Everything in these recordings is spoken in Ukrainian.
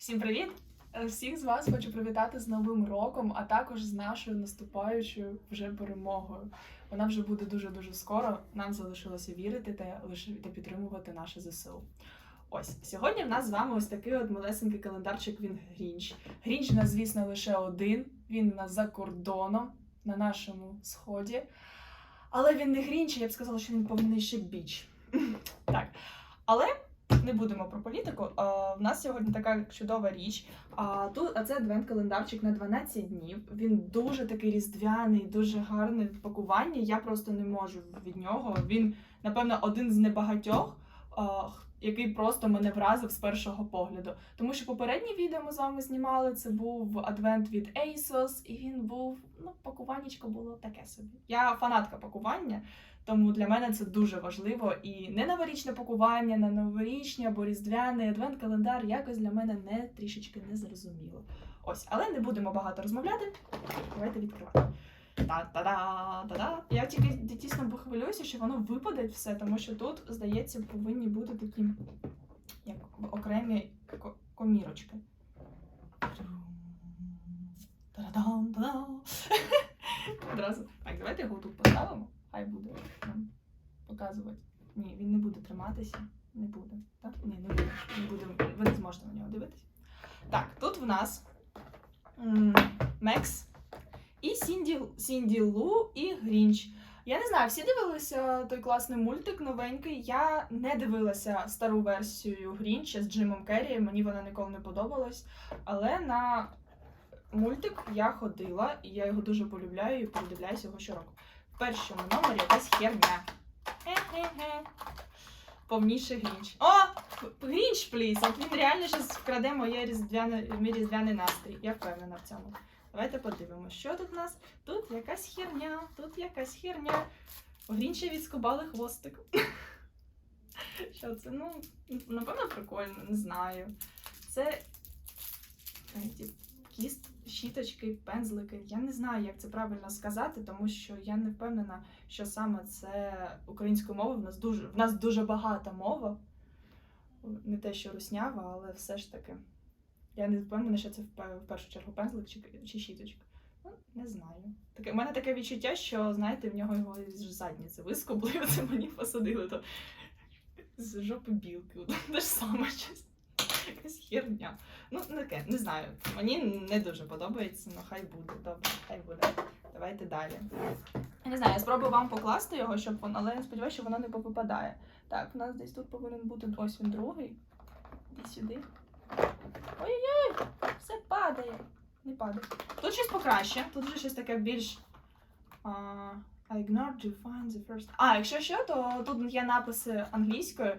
Всім привіт! Е, Всіх з вас хочу привітати з Новим роком, а також з нашою наступаючою вже перемогою. Вона вже буде дуже дуже скоро. Нам залишилося вірити та лише та підтримувати наше ЗСУ. Ось сьогодні в нас з вами ось такий от малесенький календарчик. Він Грінч. Грінч нас, звісно, лише один. Він у нас за кордоном на нашому сході. Але він не Грінч, я б сказала, що він повніший біч. Так. Але не будемо про політику. А, в нас сьогодні така чудова річ. А тут а це адвент-календарчик на 12 днів. Він дуже такий різдвяний, дуже гарний в пакуванні. Я просто не можу від нього. Він, напевно, один з небагатьох. а, який просто мене вразив з першого погляду. Тому що попереднє відео ми з вами знімали. Це був адвент від ASOS, і він був, ну, пакуваннячко було таке собі. Я фанатка пакування, тому для мене це дуже важливо. І не новорічне пакування, не новорічні або різдвяний адвент-календар якось для мене не трішечки не зрозуміло. Ось, але не будемо багато розмовляти. Давайте відкривати. Та-та-да-та-да. Я тільки дійсно хвилююся, що воно випаде все, тому що тут, здається, повинні бути такі як окремі комірочки. Та-да-дам, та-да. Одразу. Так, давайте його тут поставимо. Хай буде нам показувати. Ні, він не буде триматися. Не буде. Так? Ні, не буде. Не буде. Ви не зможете на нього дивитися. Так, тут в нас Мекс і Сінді, Сінді Лу і Грінч. Я не знаю, всі дивилися той класний мультик новенький. Я не дивилася стару версію Грінча з Джимом Керрі, мені вона ніколи не подобалась. Але на мультик я ходила, і я його дуже полюбляю і передивляюся його щороку. Першому номері якась херня. Повніший Грінч. О! Грінч, пліс! От він реально щось вкраде моє різдвяне, мій різдвяний настрій. Я впевнена в цьому. Давайте подивимося, що тут у нас. Тут якась херня, тут якась херня. У Грінча відскубали хвостик. Що це? Ну, напевно, прикольно, не знаю. Це кіст, щіточки, пензлики. Я не знаю, як це правильно сказати, тому що я не впевнена, що саме це українською мовою. В нас дуже, в нас дуже багата мова. Не те, що руснява, але все ж таки. Я не впевнена, що це в першу чергу пензлик чи, чи щіточка. Ну, не знаю. Таке, у мене таке відчуття, що, знаєте, в нього його з вискобли, це мені посадили, то з жопи білки. Те ж саме щось. Якась херня. Ну, таке, не знаю. Мені не дуже подобається, ну хай буде. Добре, хай буде. Давайте далі. Не знаю, я спробую вам покласти його, щоб воно, але я сподіваюся, що воно не попадає. Так, у нас десь тут повинен бути ось він другий. Іди сюди. Ой-ой-ой! Все падає. Не падає. Тут щось покраще. Тут вже щось таке більш. А, I ignored to find the first. А, якщо що, то тут є написи англійською.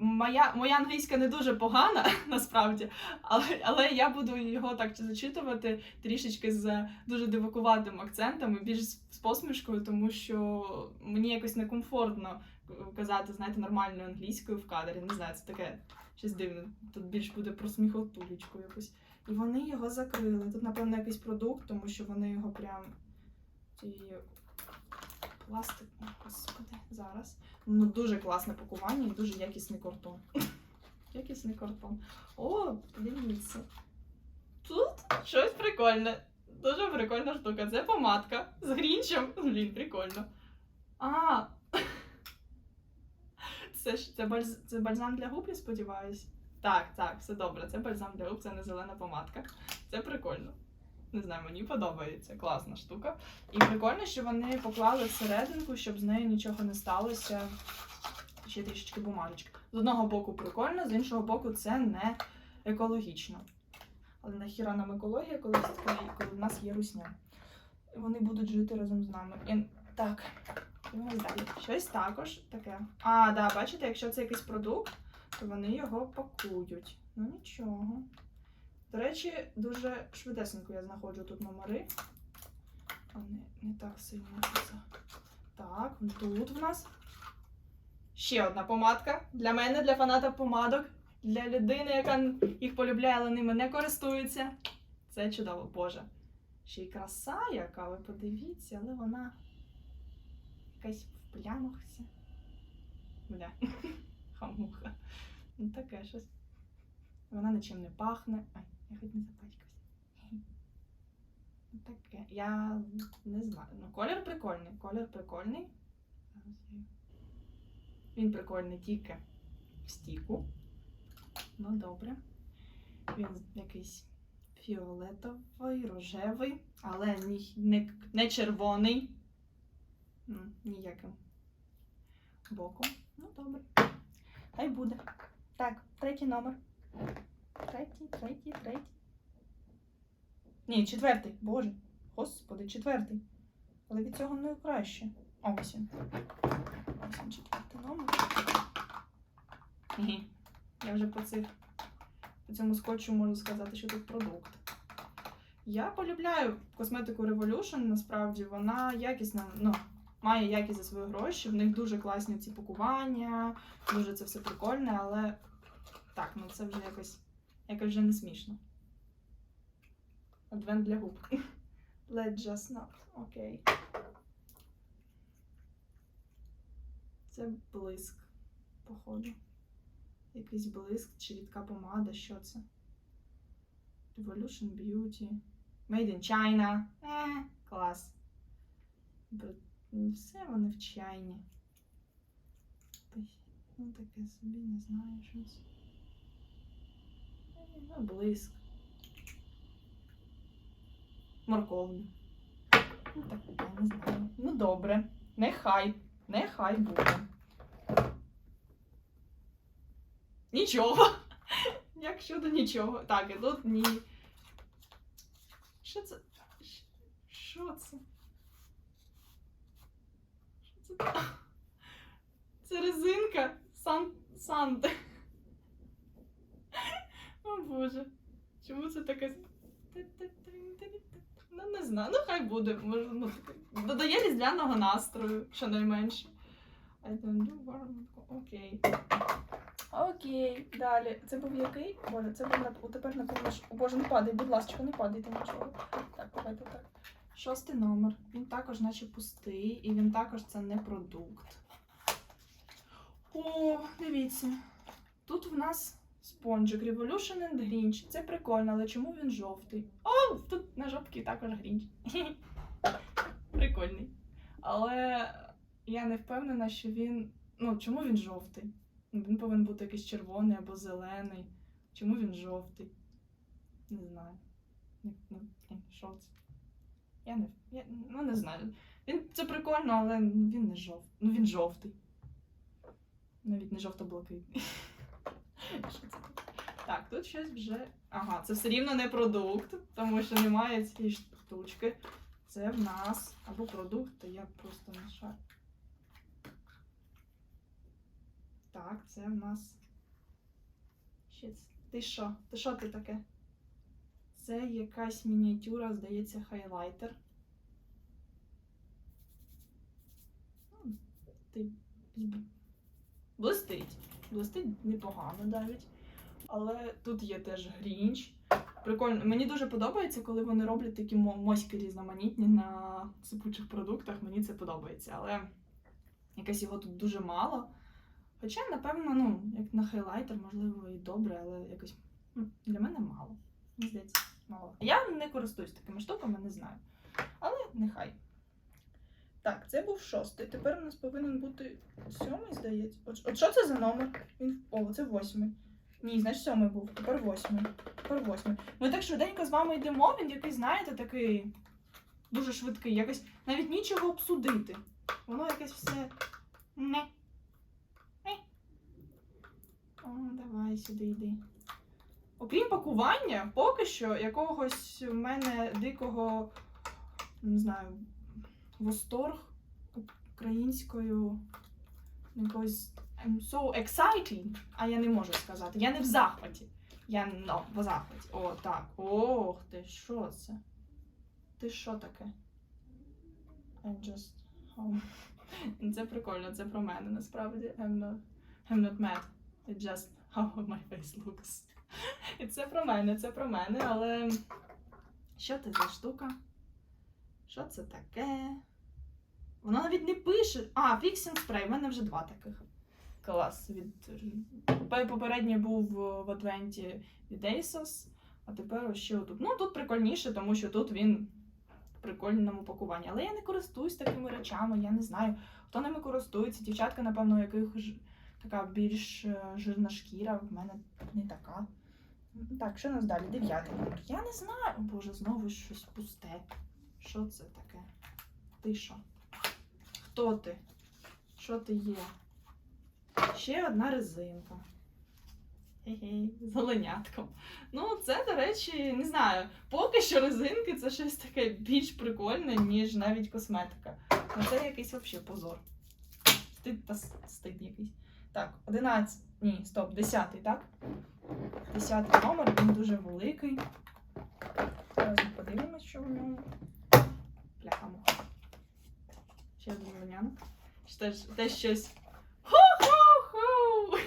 Моя, моя англійська не дуже погана, насправді, але, але я буду його так зачитувати трішечки з дуже дивакуватим акцентом і більш з посмішкою, тому що мені якось некомфортно казати, знаєте, нормальною англійською в кадрі. Не знаю, це таке щось дивне. Тут більш буде про сміхотулечку якусь. І вони його закрили. Тут, напевно, якийсь продукт, тому що вони його прям пластик. О, Господи, зараз. Ну, дуже класне пакування і дуже якісний картон. Якісний картон. О, дивіться. Тут щось прикольне. Дуже прикольна штука. Це помадка з грінчем. Блін, прикольно. А. Це ж це, бальз, це бальзам для губ, я сподіваюсь. Так, так, все добре. Це бальзам для губ, це не зелена помадка. Це прикольно. Не знаю, мені подобається. Класна штука. І прикольно, що вони поклали всерединку, щоб з нею нічого не сталося. Ще трішечки бумажечки. З одного боку прикольно, з іншого боку, це не екологічно. Але нахіра нам екологія, коли, коли в нас є русня. Вони будуть жити разом з нами. І... Так, далі. Щось також таке. А, да, бачите, якщо це якийсь продукт, то вони його пакують. Ну нічого. До речі, дуже швидесенько я знаходжу тут номери. Не, не так сильно. Так, тут в нас ще одна помадка. Для мене, для фаната помадок. Для людини, яка їх полюбляє, але ними не користується. Це чудово, Боже. Ще й краса, яка, ви подивіться, але вона якась в плямах вся. Бля. Хамуха. Ну таке щось. Вона нічим не пахне. Ай, я хоч не запачкався. Ну, Таке. Я не знаю. Ну, колір прикольний. Колір прикольний. Він прикольний тільки в стіку. Ну, добре. Він якийсь фіолетовий, рожевий, але ні, не, не червоний. Ну, ніяким боком. Ну, добре. Хай буде. Так, третій номер. Третій, третій, третій. Ні, четвертий. Боже. Господи, четвертий. Але від цього не краще. О, ось він. Ось він, четвертий номер. Я вже по цих по цьому скотчу можу сказати, що тут продукт. Я полюбляю косметику Revolution, насправді вона якісна, ну, має якість за свої гроші. В них дуже класні ці пакування, дуже це все прикольне, але так, ну це вже якось, якось вже не смішно. Адвент для губ. Let's just not. Окей. Це блиск, походу. Якийсь блиск чи рідка помада, що це? Revolution Beauty. Made in China. Е, клас. Все вони в чайні. Ну, таке собі, не знаю, що Е, Ну, блиск. Морковний. Ну, таке, не знаю. Ну, добре. Нехай. Нехай буде. Нічого. Як щодо нічого. Так, і тут ні. Що це? Що це? Що це? Це резинка Сан... Санти. Боже. Чому це таке? Ну, не знаю. Ну, хай буде. Може, ну. Додає різдвяного настрою, щонайменше. I don't do warm. Окей. Окей, далі. Це був який? Боже, це був нап- тепер напевно. ж- Боже, не падай, будь ласка, не падайте нічого. Так, давайте так. Шостий номер. Він також, наче пустий, і він також це не продукт. О, дивіться. Тут в нас спонжик Revolution and Grinch. Це прикольно, але чому він жовтий? О, тут на жопці також Грінч. Прикольний. Але я не впевнена, що він. Ну, чому він жовтий? Він повинен бути якийсь червоний або зелений. Чому він жовтий? Не знаю. Ні, Ну, що це? Я не, я, ну, не знаю. Він, це прикольно, але він не жовтий. Ну він жовтий. Навіть не жовто-блакитний. Так, тут щось вже. Ага, це все рівно не продукт, тому що немає цієї штучки. Це в нас або продукт, то я просто не шар. Так, це в нас. Ти що? Ти що ти таке? Це якась мініатюра, здається, хайлайтер. Ти блистить. Блистить непогано навіть. Але тут є теж грінч. Прикольно. Мені дуже подобається, коли вони роблять такі моськи різноманітні на сипучих продуктах. Мені це подобається. Але якось його тут дуже мало. Хоча, напевно, ну, як на хайлайтер, можливо, і добре, але якось ну, для мене мало. Мені здається, мало. Я не користуюсь такими штуками, не знаю. Але нехай. Так, це був шостий. Тепер у нас повинен бути сьомий, здається. От, от що це за номер? Він о, це восьмий. Ні, значить сьомий був, тепер восьмий. Тепер восьмий. Ми так швиденько з вами йдемо, він якийсь, знаєте, такий дуже швидкий, якось навіть нічого обсудити. Воно якесь все не. Не. О, давай сюди йди. Окрім пакування, поки що якогось в мене дикого, не знаю, восторг українською якогось I'm so excited, а я не можу сказати. Я не в захваті. Я ну, в захваті. О, так. Ох ти, що це? Ти що таке? I just... Oh. Це прикольно, це про мене насправді. I'm not, I'm not mad. It's just how my face looks. І це про мене, це про мене, але що це за штука? Що це таке? Воно навіть не пише. А, фіксінг спрей, в мене вже два таких. Клас. Від... Попередній був в адвенті від ASOS, а тепер ще отут. Ну, тут прикольніше, тому що тут він в прикольному пакуванні. Але я не користуюсь такими речами, я не знаю, хто ними користується. Дівчатка, напевно, у яких ж така більш е, жирна шкіра, в мене не така. Так, що у нас далі? Дев'ятий. Я не знаю. Боже, знову щось пусте. Що це таке? Ти що? Хто ти? Що ти є? Ще одна резинка. Хе-хе, з оленятком. Ну, це, до речі, не знаю. Поки що резинки це щось таке більш прикольне, ніж навіть косметика. Ну це якийсь взагалі позор. Стид та стид якийсь. Так, 11. Ні, стоп, 10, так? 10 номер, він дуже великий. Зараз подивимось, що в ньому. Бляха. Ще один лунянок. Теж, теж щось. Ху-ху-ху!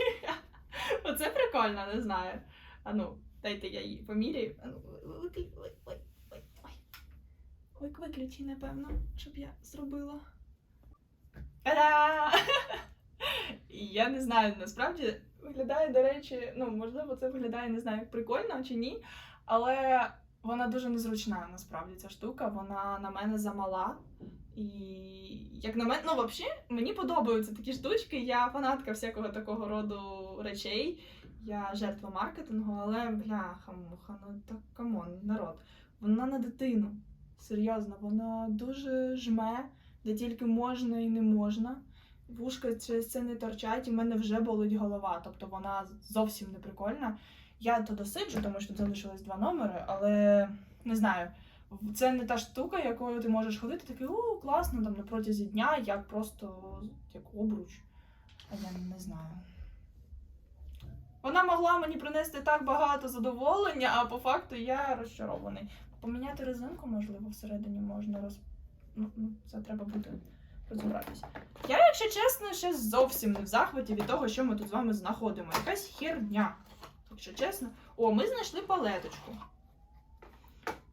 Оце прикольно, не знаю. А ну, дайте я її поміряю. Ну. Ой, виключи, напевно, щоб я зробила. Та-да! Я не знаю, насправді виглядає, до речі, ну, можливо, це виглядає, не знаю, як прикольно чи ні, але вона дуже незручна, насправді, ця штука. Вона на мене замала. І як на мене, ну, взагалі, мені подобаються такі штучки. Я фанатка всякого такого роду речей. Я жертва маркетингу, але бляха муха, ну так камон, народ. Вона на дитину. Серйозно, вона дуже жме, де тільки можна і не можна. Вушка через це не торчать, і в мене вже болить голова. Тобто вона зовсім не прикольна. Я то досиджу, тому що тут залишилось два номери, але не знаю. Це не та штука, якою ти можеш ходити, такий у класно там на протязі дня, як просто як обруч. А я не знаю. Вона могла мені принести так багато задоволення, а по факту я розчарований. Поміняти резинку, можливо, всередині можна роз. Ну, ну, це треба буде розібратися. Я, якщо чесно, ще зовсім не в захваті від того, що ми тут з вами знаходимо. Якась херня. Якщо чесно. О, ми знайшли палеточку.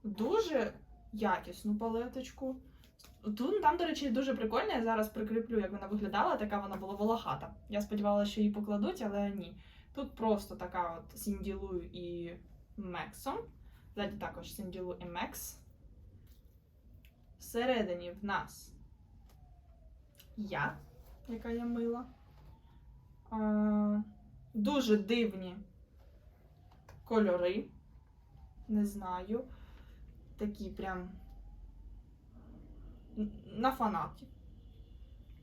Дуже якісну палеточку. Тут там, до речі, дуже прикольно. Я зараз прикріплю, як вона виглядала, така вона була волохата. Я сподівалася, що її покладуть, але ні. Тут просто така от Сінділу і Мексом. Ззаді також Сінділу і Мекс. Всередині в нас я, яка я мила. А, дуже дивні кольори. Не знаю. Такі прям на фанаті.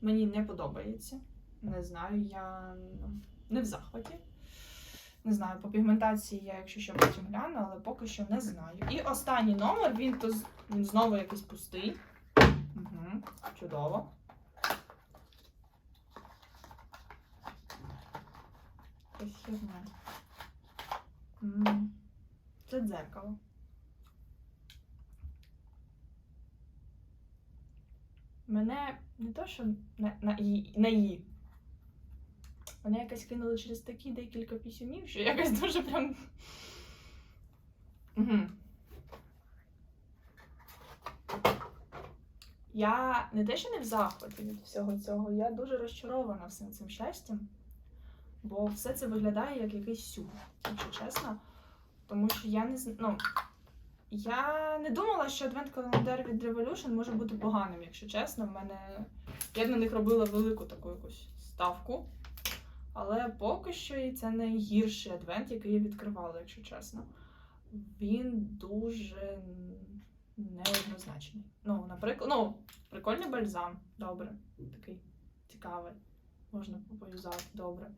Мені не подобається. Не знаю, я ну, не в захваті. Не знаю, по пігментації я, якщо що потім гляну, але поки що не знаю. І останній номер, він то він знову якийсь пустий. Угу, чудово. Якась херня. Це дзеркало. Мене не то, що на, на, її- на її. Мене якось кинули через такі декілька пісюнів, що якось дуже прям. Я не те, що не в захваті від всього цього, я дуже розчарована всім цим щастям, бо все це виглядає як якийсь сюр, якщо чесно. Тому що я не ну, я не думала, що адвент календар від Revolution може бути поганим, якщо чесно. В мене я на них робила велику таку якусь ставку. Але поки що і це найгірший адвент, який я відкривала, якщо чесно. Він дуже неоднозначний. Ну, наприклад, ну, прикольний бальзам, добре. Такий цікавий. Можна пов'язати, добре.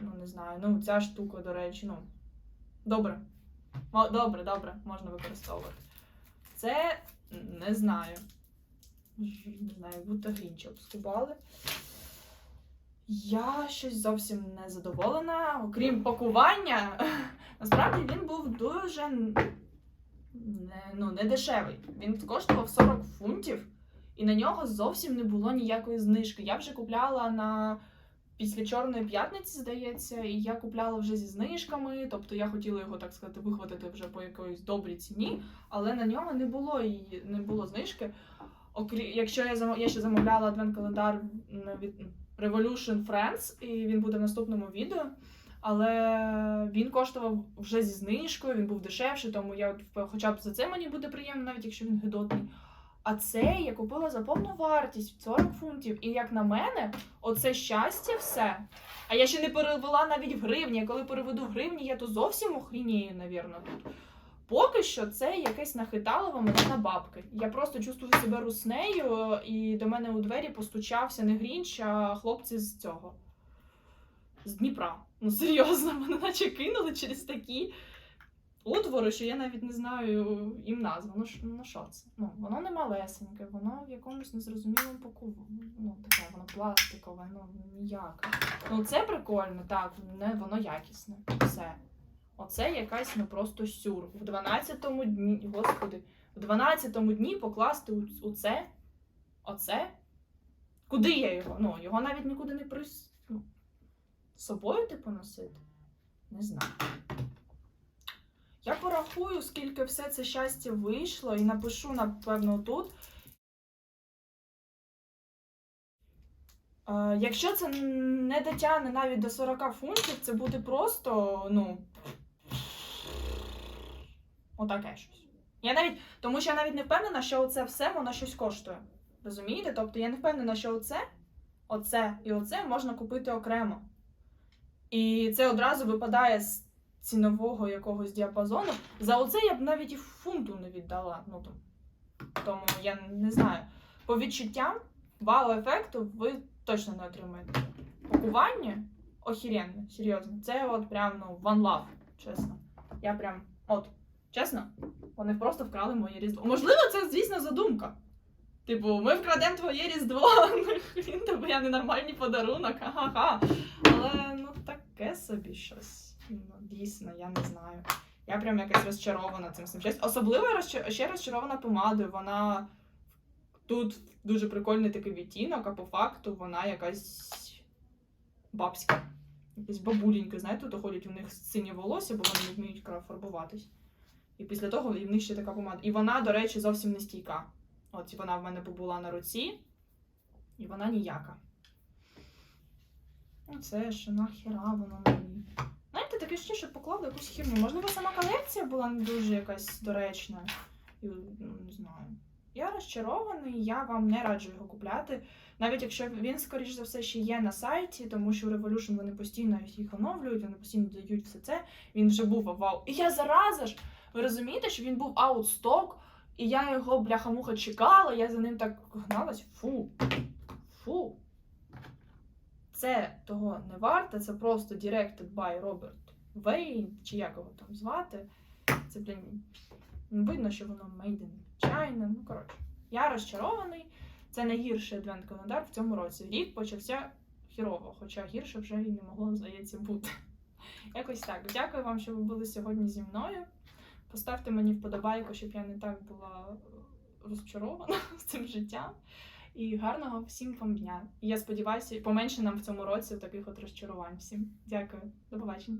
Ну, не знаю. Ну, ця штука, до речі, ну. Добре. Добре, добре, можна використовувати. Це не знаю. Не знаю, будто грінчі обскубали. Я щось зовсім не задоволена, окрім пакування. Насправді він був дуже не, ну, не дешевий. Він коштував 40 фунтів, і на нього зовсім не було ніякої знижки. Я вже купляла на після Чорної п'ятниці, здається, і я купляла вже зі знижками. Тобто я хотіла його, так сказати, вихватити вже по якоїсь добрій ціні, але на нього не було і не було знижки. Окрі... Якщо я зам... я ще замовляла адвент календар від... Revolution Friends, і він буде в наступному відео. Але він коштував вже зі знижкою, він був дешевший, тому я хоча б за це мені буде приємно, навіть якщо він гидотний. А цей я купила за повну вартість 40 фунтів. І як на мене, оце щастя все. А я ще не перевела навіть в гривні. А коли переведу в гривні, я то зовсім охрінію, навірно, тут. Поки що це якесь нахиталово мене на бабки. Я просто чувствую себе руснею, і до мене у двері постучався не Грінч, а хлопці з цього. З Дніпра. Ну серйозно, мене наче кинули через такі утвори, що я навіть не знаю їм назву. Ну, ну що це? Ну, воно не малесеньке, воно в якомусь незрозумілому пакуванні. Ну, таке, воно пластикове, ну ніяке. Ну, це прикольно, так, не, воно якісне. Все. Оце якась ну просто сюр. В 12-му дні, господи, в 12-му дні покласти у, у це, оце. Куди я його? Ну, його навіть нікуди не прис... ну, з собою типу носити? Не знаю. Я порахую, скільки все це щастя вийшло, і напишу, напевно, тут. Е, якщо це не дотягне навіть до 40 фунтів, це буде просто, ну. Отаке щось. Я навіть, тому що я навіть не впевнена, що оце все воно щось коштує. Розумієте? Тобто я не впевнена, що оце, оце і оце можна купити окремо. І це одразу випадає з цінового якогось діапазону. За оце я б навіть і фунту не віддала. Ну, там. Тому я не знаю. По відчуттям вау-ефекту ви точно не отримаєте. Пакування охеренне, серйозно. Це от прям ну, one love, чесно. Я прям, от, чесно, вони просто вкрали моє різдво. Можливо, це, звісно, задумка. Типу, ми вкрадемо твоє різдво, він тобі я ненормальний подарунок, ха-ха-ха. Але ну таке собі щось. Ну, дійсно, я не знаю. Я прям якась розчарована цим всім. Особливо я ще розчарована помадою. Вона тут дуже прикольний такий відтінок, а по факту вона якась бабська. Якась бабуленька, знаєте, то ходять у них синє волосся, бо вони не вміють фарбуватись. І після того в них ще така помада. І вона, до речі, зовсім не стійка. От вона в мене побула на руці, і вона ніяка. Ну, це ж нахіра воно мені. Таке ще, що поклали якусь херню. Можливо, сама колекція була не дуже якась доречна. І, ну, не знаю. Я розчарований, я вам не раджу його купляти. Навіть якщо він, скоріш за все, ще є на сайті, тому що в Revolution вони постійно їх оновлюють, вони постійно додають все це. Він вже був вау. І я зараза ж! Ви розумієте, що він був аутсток, і я його бляха-муха чекала, я за ним так гналась. Фу. Фу. Це того не варте, це просто directed by Robert Wayne, чи як його там звати. Це, блін, видно, що воно made in China. Ну, коротше, я розчарований. Це найгірший адвент-календар в цьому році. Рік почався хірово, хоча гірше вже і не могло, здається, бути. Якось так. Дякую вам, що ви були сьогодні зі мною. Поставте мені вподобайку, щоб я не так була розчарована з цим життям. І гарного всім вам дня. І я сподіваюся, поменше нам в цьому році таких от розчарувань всім. Дякую, до побачення.